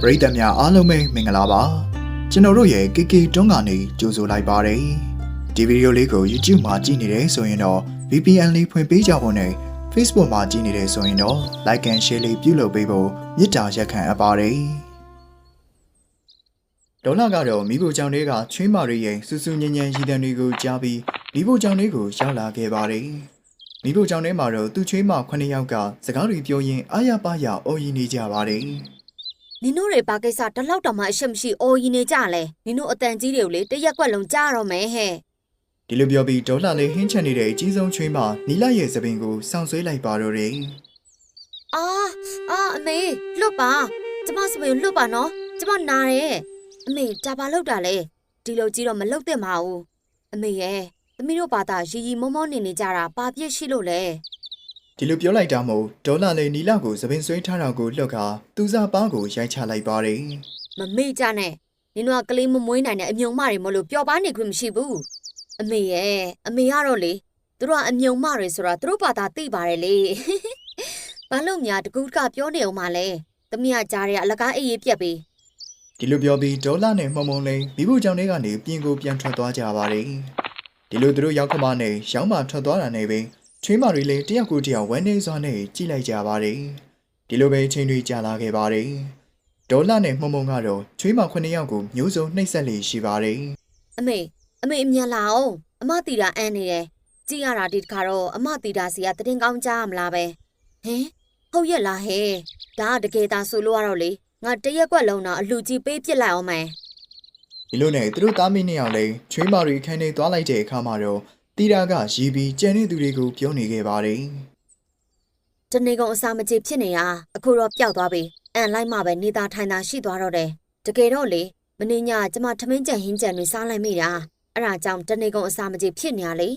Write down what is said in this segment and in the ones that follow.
ပရိသတ်များအားလုံးပဲမင်္ဂလာပါကျွန်တော်တို့ရဲ့ KK တွန်းကနေကြိုဆိုလိုက်ပါတယ်ဒီဗီဒီယိုလေးကို YouTube မှာကြည့်နေတယ်ဆိုရင်တော့ VPN လေးဖွင့်ပေးကြဖို့နဲ့ Facebook မှာကြည့်နေတယ်ဆိုရင်တော့ Like and Share လေးပြုလုပ်ပေးဖို့မေတ္တာရက်ခံအပ်ပါတယ်ဒေါ်လာကတော့မိဖို့ကြောင့်တွေကချွေးမာရီရဲ့စူးစူးညံ့ညံ့ရည်တံတွေကိုကြားပြီးမိဖို့ကြောင့်တွေကိုရောက်လာခဲ့ပါတယ်မိဖို့ကြောင့်ထဲမှာတော့သူ့ချွေးမ9ယောက်ကစကားတွေပြောရင်းအားရပါးရအော်ရည်နေကြပါတယ် နင်တို့တွေဘာကိစ္စတလောက်တောင်မှအရှက်မရှိအော်ရင်နေကြလဲနင်တို့အတန်ကြီးတွေကိုလေတရက်ကွက်လုံးကြားရတော့မယ်ဟဲ့ဒီလိုပြောပြီးဒေါ်လာလေးဟင်းချက်နေတဲ့အကြီးဆုံးချွေးမနီလာရဲ့သပင်ကိုစောင့်ဆွေးလိုက်ပါတော့တယ်အာအာအမေလွတ်ပါကျမစပယ်လွတ်ပါနော်ကျမနာတယ်အမေဒါပါလောက်တာလေဒီလိုကြီးတော့မလောက်သင့်ပါဘူးအမေရဲ့သမီးတို့ဘာသာရီရီမောမောနေနေကြတာဘာပြစ်ရှိလို့လဲ ဒီလိုပြောလိုက်တာမို့ဒေါ်လာလေးနီလာကိုသပင်ဆွေးထားတာကိုလှုပ်ခါသူစားပားကိုရိုက်ချလိုက်ပါတယ်မမေ့ကြနဲ့နင်တို့ကကလေးမမွေးနိုင်တဲ့အမြုံမတွေမလို့ပျော်ပါနေခွင့်မရှိဘူးအမေရဲ့အမေကတော့လေသူတို့ကအမြုံမတွေဆိုတာသူတို့ဘာသာသိပါတယ်လေဘာလို့များတကူးကပြောနေအောင်မလဲသမီးကကြားရတဲ့အလကားအေးရေးပြက်ပြီဒီလိုပြောပြီးဒေါ်လာနဲ့မုံမုံလေးမိဖို့ကြောင့်တွေကနေပြင်ကိုပြန်ထွက်သွားကြပါတယ်ဒီလိုသူတို့ရောက်ခမနဲ့ရောင်းမထွက်သွားတာနဲ့ပဲ ချွေးမတွေလည်းတယောက်ကိုတယောက်ဝမ်းနေစွာနဲ့ကြည့်လိုက်ကြပါတယ်ဒီလိုပဲချိန်တွေကြာလာခဲ့ပါတယ်ဒေါ်လာနဲ့မုံမုံကတော့ချွေးမ9ယောက်ကိုမျိုးစုံနှိပ်စက်လေးရှိပါတယ်အမေအမေအမြန်လာအောင်အမတီတာအန်းနေတယ်ကြည့်ရတာဒီတခါတော့အမတီတာစီကတရင်ကောင်းကြားရမလားပဲဟင်ဟုတ်ရဲ့လားဟဲ့ဒါကတကယ်သာဆိုလို့ရတော့လေငါတရက်ကွက်လုံးတော့အလူကြီးပေးပစ်လိုက်အောင်မယ်ဒီလိုနဲ့သူတို့သားမင်းနှစ်ယောက်လည်းချွေးမတွေခန်းနေသွားလိုက်တဲ့အခါမှာတော့ တီတာကရီးပြီးကြံတဲ့သူတွေကိုပြောနေခဲ့ပါတယ်တနေကုန်အစာမကြေဖြစ်နေရအခုတော့ပျောက်သွားပြီအန်လိုက်မှပဲနေသားထိုင်တာရှိသွားတော့တယ်တကယ်တော့လေမင်းညကျမထမင်းကြံဟင်းကြံတွေစားလိုက်မိတာအဲ့ဒါကြောင့်တနေကုန်အစာမကြေဖြစ်နေရလေ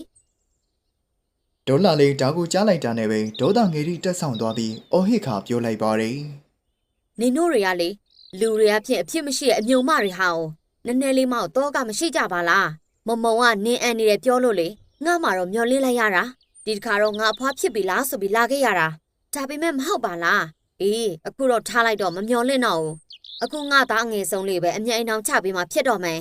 ဒေါ်လာလေးဓာကိုကြားလိုက်တာနဲ့ပဲဒေါသငယ်ရီတက်ဆောင်သွားပြီးအော်ဟစ်ခါပြောလိုက်ပါတယ်နင်တို့တွေကလေလူတွေကဖြင့်အဖြစ်မရှိတဲ့အမြုံမတွေဟာအောင်နည်းနည်းလေးမှတော့ကမရှိကြပါလားမမုံကနင်းအန်နေတယ်ပြောလို့လေ ငါမှတော့မျောလင်းလိုက်ရတာဒီတစ်ခါတော့ငါအဖွားဖြစ်ပြီလားဆိုပြီးလာခဲ့ရတာဒါပေမဲ့မဟုတ်ပါလားအေးအခုတော့ထားလိုက်တော့မမျောလင့်တော့ဘူးအခုငါသားငယ်ဆုံးလေးပဲအမြဲအိမ်အောင်ချပြီးမှဖြစ်တော့မယ်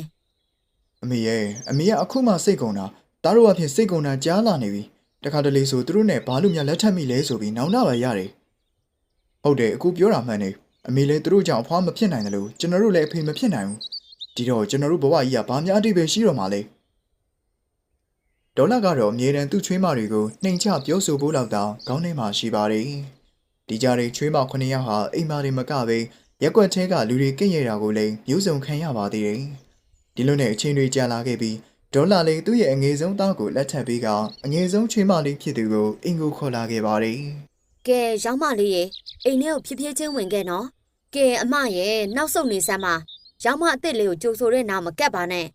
အမေရဲ့အမေကအခုမှစိတ်ကုန်တာဒါတို့အဖြစ်စိတ်ကုန်တာကြားလာနေပြီတခါတလေဆိုသူတို့နဲ့ဘာလို့များလက်ထပ်မိလဲဆိုပြီးနောင်တပါရတယ်ဟုတ်တယ်အခုပြောတာမှန်နေအမေလည်းသူတို့ကြောင့်အဖွားမဖြစ်နိုင်တယ်လို့ကျွန်တော်တို့လည်းအဖေမဖြစ်နိုင်ဘူးဒီတော့ကျွန်တော်တို့ဘဝကြီးကဘာများအတိတ်ပဲရှိတော့မှာလဲ ဒေါ်လာကတော့အမြဲတမ်းသူ့ချွေးမတွေကိုနှိမ်ချပြောဆိုဖို့လောက်တောင်ခေါင်းထဲမှာရှိပါတယ်ဒီကြားတွေချွေးမ9ယောက်ဟာအိမ်မာတွေမကပဲရက်ွက်ထဲကလူတွေကင့်ရတာကိုလည်းမျိုးစုံခံရပါသေးတယ်ဒီလိုနဲ့အချိန်တွေကြာလာခဲ့ပြီးဒေါ်လာလေးသူ့ရဲ့အငယ်ဆုံးသားကိုလက်ထပ်ပြီးကအငယ်ဆုံးချွေးမလေးဖြစ်သူကိုအင်ကိုခေါ်လာခဲ့ပါတယ်ကဲရောင်းမလေးရေအိမ်ထဲကိုဖြည်းဖြည်းချင်းဝင်ခဲ့နော်ကဲအမရဲ့နောက်ဆုတ်နေစမ်းပါရောင်းမအစ်စ်လေးကိုကြိုဆိုတဲ့နာမကက်ပါနဲ့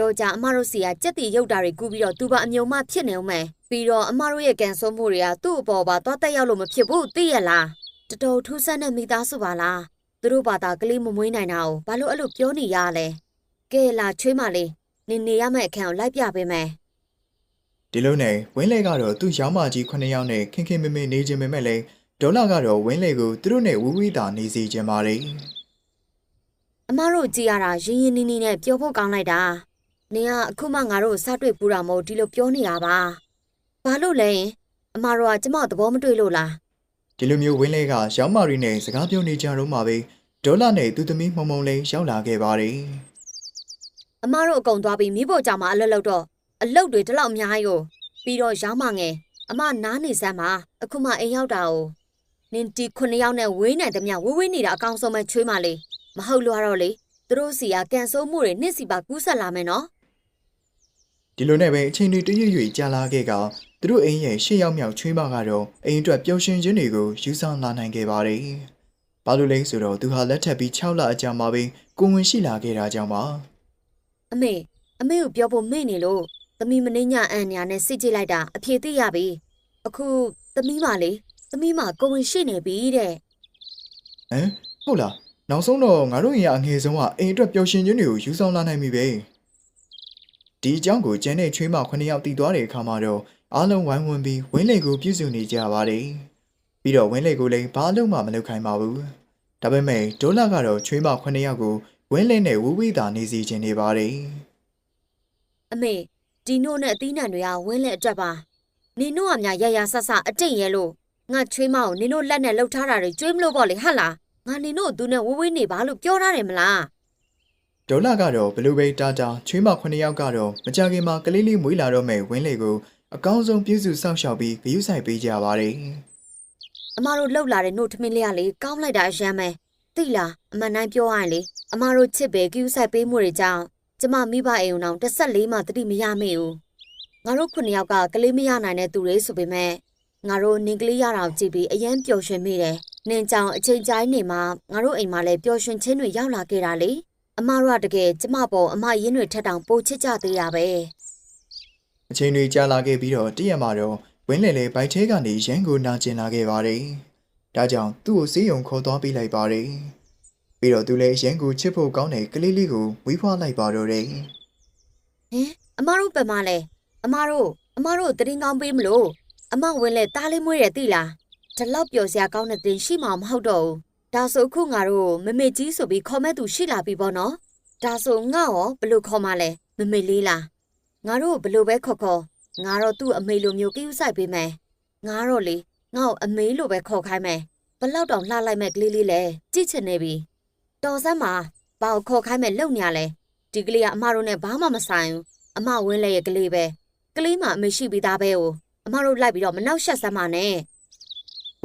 တော့ကြအမတို့စီကကြက်တီရုပ်တာတွေကူးပြီးတော့သူပါအမြုံမဖြစ်နေအောင်မယ်ပြီးတော့အမတို့ရဲ့ကန်ဆိုးမှုတွေကသူ့အပေါ်ပါသွားတက်ရောက်လို့မဖြစ်ဘူးသိရလားတတော်ထူးဆန်းတဲ့မိသားစုပါလားသူတို့ဘာသာကလေးမမွေးနိုင်တာကိုဘာလို့အဲ့လိုပြောနေရလဲကဲလာချွေးမလေးနေနေရမယ့်အခန်းကိုလိုက်ပြပေးမယ်ဒီလိုနဲ့ဝင်းလေကတော့သူ့ရောင်းမကြီး9ယောက်နဲ့ခင်ခင်မမေနေခြင်းပေမဲ့လည်းဒေါ်လာကတော့ဝင်းလေကိုသူတို့နဲ့ဝီဝီတာနေစီခြင်းပါတယ်အမတို့ကြည်ရတာရင်းရင်းနှီးနှီးနဲ့ပြောဖို့ကောင်းလိုက်တာ။ နင်ကအခုမှငါတို့စတွေ့ပူတာမဟုတ်ဒီလိုပြောနေတာပါ။ဘာလို့လဲရင်အမတို့ကကျမသဘောမတွေ့လို့လားဒီလိုမျိုးဝင်းလေကရောင်းမရီနဲ့စကားပြောနေကြတော့မှပဲဒေါ်လာနဲ့သူသမီးမုံမုံလေးရောက်လာခဲ့ပါတယ်။အမတို့အကုန်သွားပြီးမိဖို့ကြောင့်မအလွတ်လောက်တော့အလုတ်တွေဒီလောက်အများကြီးကိုပြီးတော့ရောင်းမငယ်အမနားနေစမ်းပါအခုမှအိမ်ရောက်တာ哦နင်ဒီခုနှစ်ယောက်နဲ့ဝေးနိုင်သမျှဝေးဝေးနေတာအကောင်ဆုံးပဲချွေးမလေးမဟုတ်လို့ကတော့လေသူတို့စီကကန်ဆိုးမှုတွေနှစ်စီပါကူးဆက်လာမယ်နော် ဒီလိုနဲ့ပဲအချိန်တွေတရွရွကြာလာခဲ့ကသူတို့အိမ်ရဲ့ရှေ့ရောက်မြောက်ချွေးမကတော့အိမ်အတွက်ပျော်ရွှင်ခြင်းတွေကိုယူဆောင်လာနိုင်ခဲ့ပါတယ်ဘာလို့လဲဆိုတော့သူဟာလက်ထပ်ပြီး6လအကြာမှာပဲကိုဝင်ရှိလာခဲ့တာကြောင့်ပါအမေအမေကိုပြောဖို့မေ့နေလို့သမီးမင်းညအန်ညာနဲ့စစ်ကြည့်လိုက်တာအဖြေသိရပြီအခုသမီးမလေးသမီးမကိုဝင်ရှိနေပြီတဲ့ဟမ်ဟုတ်လားနောက်ဆုံးတော့ငါတို့ရင်အငယ်ဆုံးကအိမ်အတွက်ပျော်ရွှင်ခြင်းတွေကိုယူဆောင်လာနိုင်ပြီပဲ ဒီအကြောင်းကိုကျန်တဲ့ချွေးမ9ယောက်တည်သွားတဲ့အခါမှာတော့အားလုံးဝိုင်းဝန်းပြီးဝင်းလေကိုပြုစုနေကြပါတယ်ပြီးတော့ဝင်းလေကိုလည်းဘာလို့မှမလုပ်ခိုင်းပါဘူးဒါပေမဲ့ဒေါလာကတော့ချွေးမ9ယောက်ကိုဝင်းလင်းနဲ့ဝူဝီသာနေစီခြင်းနေပါတယ်အမေဒီနို့နဲ့အသီးနှံတွေကဝင်းလက်အတွက်ပါနင်တို့ကများရရဆဆအတိတ်ရဲလို့ငါချွေးမကိုနင်တို့လက်နဲ့လှုပ်ထားတာတွေကျွေးမလို့ပေါ့လေဟဟလားငါနင်တို့သူနဲ့ဝေးဝေးနေပါလို့ပြောထားတယ်မလား ဒေါလာကတော့ဘလူးဘေးတာတာချွေးမ9ယောက်ကတော့မကြခင်မှာကလေးလေးမွေးလာတော့မဲ့ဝင်းလေကိုအကောင်းဆုံးပြုစုစောင့်ရှောက်ပြီးဂရုစိုက်ပေးကြပါတယ်အမတို့လှုပ်လာတဲ့နို့ထမင်းလေးကလေကောင်းလိုက်တာအရမ်းပဲသိလားအမှန်တိုင်းပြောရရင်လေအမတို့ချစ်ပဲကြူးဆိုင်ပေးမှုတွေကြောင့်ကျမမိဘအိမ်အောင်တစ်ဆက်လေးမှတတိမရမေဘူးငါတို့ခုနှစ်ယောက်ကကလေးမရနိုင်တဲ့သူတွေဆိုပေမဲ့ငါတို့နင်ကလေးရတာကိုကြည့်ပြီးအရန်ပျော်ရွှင်မိတယ်နင်ကြောင့်အချိန်တိုင်းနေမှာငါတို့အိမ်မှာလည်းပျော်ရွှင်ခြင်းတွေရောက်လာခဲ့တာလေ အမတို့ကတကယ်ကျမပေါ်အမရင်းတွေထက်တောင်ပိုချစ်ကြသေးတာပဲအချိန်တွေကြာလာခဲ့ပြီးတော့တည့်ရက်မှာတော့ဝင်းလေလေဘိုက်ထဲကနေရန်ကိုနာကျင်လာခဲ့ပါတယ်ဒါကြောင့်သူ့ကိုစေးရုံခေါ်သွားပေးလိုက်ပါတယ်ပြီးတော့သူလည်းရန်ကိုချစ်ဖို့ကောင်းတဲ့ကလေးလေးကိုဝီးဖွားလိုက်ပါတော့တယ်ဟင်အမတို့ပဲမလဲအမတို့အမတို့တရင်ကောင်းပေးမလို့အမဝင်လဲတားလေးမွေးရသိလားဒီလောက်ပျော်စရာကောင်းတဲ့တင်ရှိမှမဟုတ်တော့ဘူး ဒါဆိုအခုငါတို့မမေကြီးဆိုပြီးခေါ်မဲ့သူရှိလာပြီပေါ့နော်ဒါဆိုငါ့ရောဘယ်လို့ခေါ်မှလဲမမေလေးလားငါတို့ဘယ်လို့ပဲခေါ်ခေါ်ငါတော့သူ့အမေလိုမျိုးကိူးဆိုင်ပေးမယ်ငါတော့လေငါ့ကိုအမေလိုပဲခေါ်ခိုင်းမယ်ဘလောက်တောင်လှလိုက်မဲ့ကလေးလေးလဲကြည့်ချင်နေပြီတော်စမ်းမှာဘာကိုခေါ်ခိုင်းမဲ့လုံညာလဲဒီကလေးကအမတို့နဲ့ဘာမှမဆိုင်ဘူးအမဝင်းလဲရဲ့ကလေးပဲကလေးမှအမေရှိပြီးသားပဲ哦အမတို့လိုက်ပြီးတော့မနှောက်ရှက်စမ်းပါနဲ့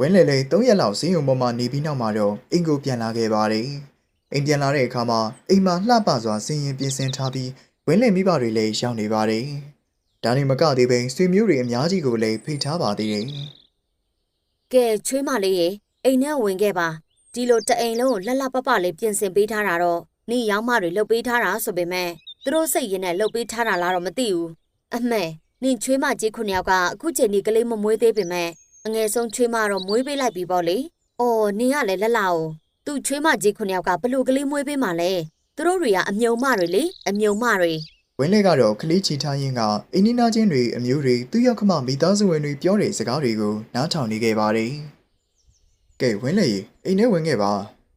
ဝင်းလေလေ၃ရက်လောက်စေးရုံပေါ်မှာနေပြီးနောက်မှာတော့အင်ကိုပြန်လာခဲ့ပါတယ်အိမ်ပြန်လာတဲ့အခါမှာအိမ်မှာလှပစွာဆင်ရင်ပြင်ဆင်ထားပြီးဝင်းလေမိဘတွေလည်းရောက်နေပါတယ်ဒါနဲ့မကသေးပဲဆွေမျိုးတွေအများကြီးကိုလည်းဖိတ်ထားပါသေးတယ်ကဲချွေးမလေးရေအိမ်ထဲဝင်ခဲ့ပါဒီလိုတအိမ်လုံးကိုလှလှပပလေးပြင်ဆင်ပေးထားတာတော့နေရောက်မတွေလှုပ်ပေးထားတာဆိုပေမဲ့သူတို့စိတ်ရင်းနဲ့လှုပ်ပေးထားတာလားတော့မသိဘူးအမှန်နင်ချွေးမကြီးခုနှစ်ယောက်ကအခုချိန်ဒီကလေးမမွေးသေးပေမဲ့ အငယ်ဆုံးချွေးမတော့မွေးပေးလိုက်ပြီပေါ့လေအော်နင်ကလည်းလက်လာအောင်သူ့ချွေးမကြီးခုနှစ်ယောက်ကဘလို့ကလေးမွေးပေးမှလဲသူတို့တွေကအမြုံမတွေလေအမြုံမတွေဝင်းလေကတော့ကလေးချီထားရင်းကအင်းနီနာချင်းတွေအမျိုးတွေသူ့ရောက်ခမမိသားစုဝင်တွေပြောတဲ့စကားတွေကိုနားထောင်နေခဲ့ပါတယ်ကဲဝင်းလေအိမ်ထဲဝင်ခဲ့ပါ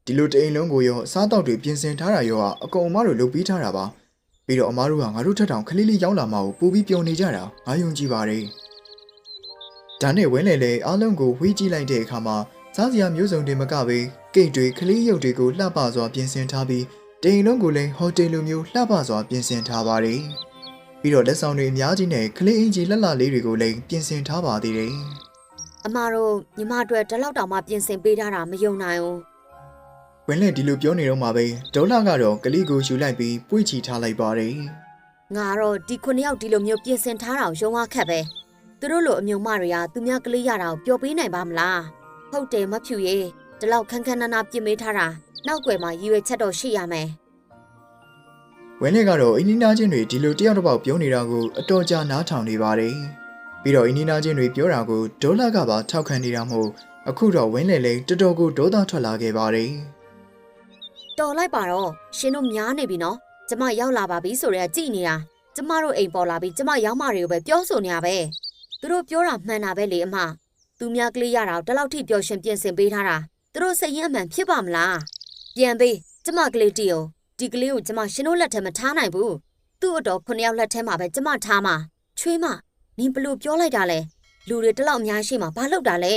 ဒီလိုတအိမ်လုံးကိုရောအစားတောက်တွေပြင်ဆင်ထားတာရောအကုန်အမတို့လုပ်ပြီးထားတာပါပြီးတော့အမားတို့ကငါတို့ထက်တောင်ခလေးလေးရောက်လာမှကိုပူပြီးပျော်နေကြတာငါယုံကြည်ပါတယ် ဒါနဲ့ဝင်းလေလေအားလုံးကိုဝှေးကြည့်လိုက်တဲ့အခါမှာစားစရာမျိုးစုံတွေမကပဲကိတ်တွေခလေးရုပ်တွေကိုလှပစွာပြင်ဆင်ထားပြီးတိမ်လုံးကိုလည်းဟိုတယ်လိုမျိုးလှပစွာပြင်ဆင်ထားပါတယ်ပြီးတော့လက်ဆောင်တွေအများကြီးနဲ့ခလေးအင်ဂျီလက်လာလေးတွေကိုလည်းပြင်ဆင်ထားပါသေးတယ်အမတို့ညီမအတွက်ဒီလောက်တောင်မှပြင်ဆင်ပေးထားတာမယုံနိုင်ဘူးဝင်းလေဒီလိုပြောနေတော့မှပဲဒေါလာကတော့ကလေးကိုယူလိုက်ပြီးပွေ့ချီထားလိုက်ပါတယ်ငါတော့ဒီခုနှစ်ယောက်ဒီလိုမျိုးပြင်ဆင်ထားတာကိုရုံးဝခက်ပဲ သူတို့လိုအမြုံမတွေကသူများကလေးရတာကိုပျော်ပေးနိုင်ပါမလားဟုတ်တယ်မဖြူရေဒီလောက်ခန်းခန်းနာနာပြင်ပေးထားတာနောက်ွယ်မှာရည်ရွယ်ချက်တော့ရှိရမယ်ဝင်းလေကတော့အင်းနီနာချင်းတွေဒီလိုတယောက်တစ်ပေါက်ပြောနေတာကိုအတော်ကြာနားထောင်နေပါတယ်ပြီးတော့အင်းနီနာချင်းတွေပြောတာကိုဒေါလာကပါထောက်ခံနေတာမို့အခုတော့ဝင်းလေလည်းတော်တော်ကိုဒေါသထွက်လာခဲ့ပါတယ်တော်လိုက်ပါတော့ရှင်တို့များနေပြီနော်ကျမရောက်လာပါပြီဆိုတော့ကြည်နေတာကျမတို့အိမ်ပေါ်လာပြီးကျမရောက်မတွေကိုပဲပြောဆိုနေရပဲ သူတို့ပြောတာမှန်တာပဲလေအမသူများကလေးရတာကိုဒီလောက်ထိပျော်ရွှင်ပြင်ဆင်ပေးထားတာသူတို့စိတ်ရင်းအမှန်ဖြစ်ပါမလားပြန်ပေးကျမကလေးတီကိုဒီကလေးကိုကျမရှင်တို့လက်ထဲမှာထားနိုင်ဘူးသူ့အတော်ခုနှစ်ယောက်လက်ထဲမှာပဲကျမထားမှာချွေးမနင်ဘလို့ပြောလိုက်တာလဲလူတွေတလောက်အများရှိမှာဘာလုပ်တာလဲ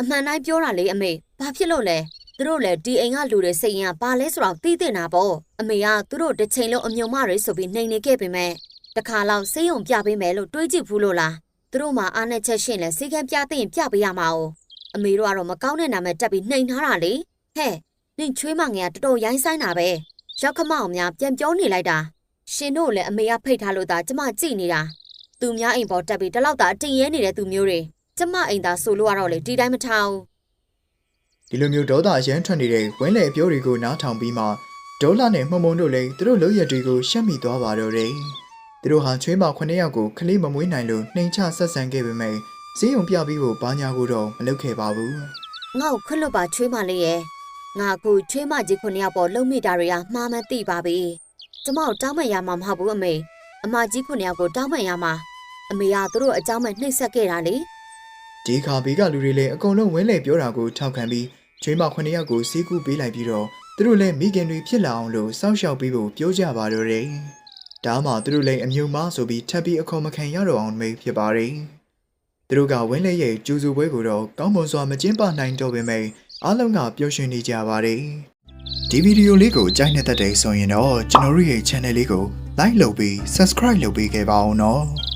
အမှန်တိုင်းပြောတာလေအမေဘာဖြစ်လို့လဲသူတို့လည်းဒီအိမ်ကလူတွေစိတ်ရင်ကဘာလဲဆိုတော့သိတင်တာပေါ့အမေကသူတို့တစ်ချိန်လုံးအမြုံမတွေဆိုပြီးနှိမ်နေခဲ့ပေမဲ့တခါလောက်စေးရုံပြပေးမယ်လို့တွေးကြည့်ဘူးလို့လား သူတို့မှအားနဲ့ချက်ရှင်းလဲစေကံပြသိရင်ပြပေးရမှာ哦အမေတို့ကတော့မကောင်းတဲ့နာမည်တက်ပြီးနှိမ်ထားတာလေဟဲ့နင်ချွေးမငယ်ကတော်တော်ရိုင်းဆိုင်တာပဲရောက်ခမအောင်များပြန်ပြောနေလိုက်တာရှင်တို့လည်းအမေကဖိတ်ထားလို့သာကျမကြည့်နေတာသူများအိမ်ပေါ်တက်ပြီးတလောက်သာအတင်ရဲနေတဲ့သူမျိုးတွေကျမအိမ်သာဆိုလို့ကတော့လေဒီတိုင်းမထားဘူးဒီလိုမျိုးဒေါသအရန်ထွက်နေတဲ့ဝင်းလေအပြောတွေကိုနားထောင်ပြီးမှဒေါလာနဲ့မှုံမုံတို့လည်းသူတို့လုံရက်တွေကိုရှက်မိသွားပါတော့တယ် သူတို့ဟာချွေးမ9ယောက်ကိုခလေးမမွေးနိုင်လို့နှိမ်ချဆက်ဆံခဲ့ပေမဲ့ဈေးုံပြပြီးဖို့ဘာညာကိုတော့မလုပ်ခဲ့ပါဘူးငါ့ကိုခွတ်လွတ်ပါချွေးမလေးရဲ့ငါအခုချွေးမကြီး9ယောက်ပေါ်လုံမိတာတွေကမှားမှန်းသိပါပြီကျမတို့တောင်းပန်ရမှာမဟုတ်ဘူးအမေအမကြီး9ယောက်ကိုတောင်းပန်ရမှာအမေကသူတို့အကြောင်းမဲ့နှိမ့်ဆက်ခဲ့တာလေဒီခါဘေးကလူတွေလည်းအကုန်လုံးဝင်းလေပြောတာကိုထောက်ခံပြီးချွေးမ9ယောက်ကိုစီးကူးပေးလိုက်ပြီးတော့သူတို့လည်းမိခင်တွေဖြစ်လာအောင်လို့စောင့်ရှောက်ပြီးဖို့ပြောကြပါတော့တယ် ဒါမှသူတို့လည်းအမျိုးမဆိုပြီးထပ်ပြီးအခေါ်မခံရတော့အောင်မိဖြစ်ပါတယ်။သူတို့ကဝင်းလက်ရဲ့ကျူစုပွဲကိုတော့ကောင်းမွန်စွာမကျင်းပနိုင်တော့ပေမဲ့အားလုံးကပျော်ရွှင်နေကြပါတယ်။ဒီဗီဒီယိုလေးကိုကြိုက်နေတဲ့တဲ့ဆိုရင်တော့ကျွန်တော်တို့ရဲ့ channel လေးကို like လုပ်ပြီး subscribe လုပ်ပေးခဲ့ပါအောင်နော်။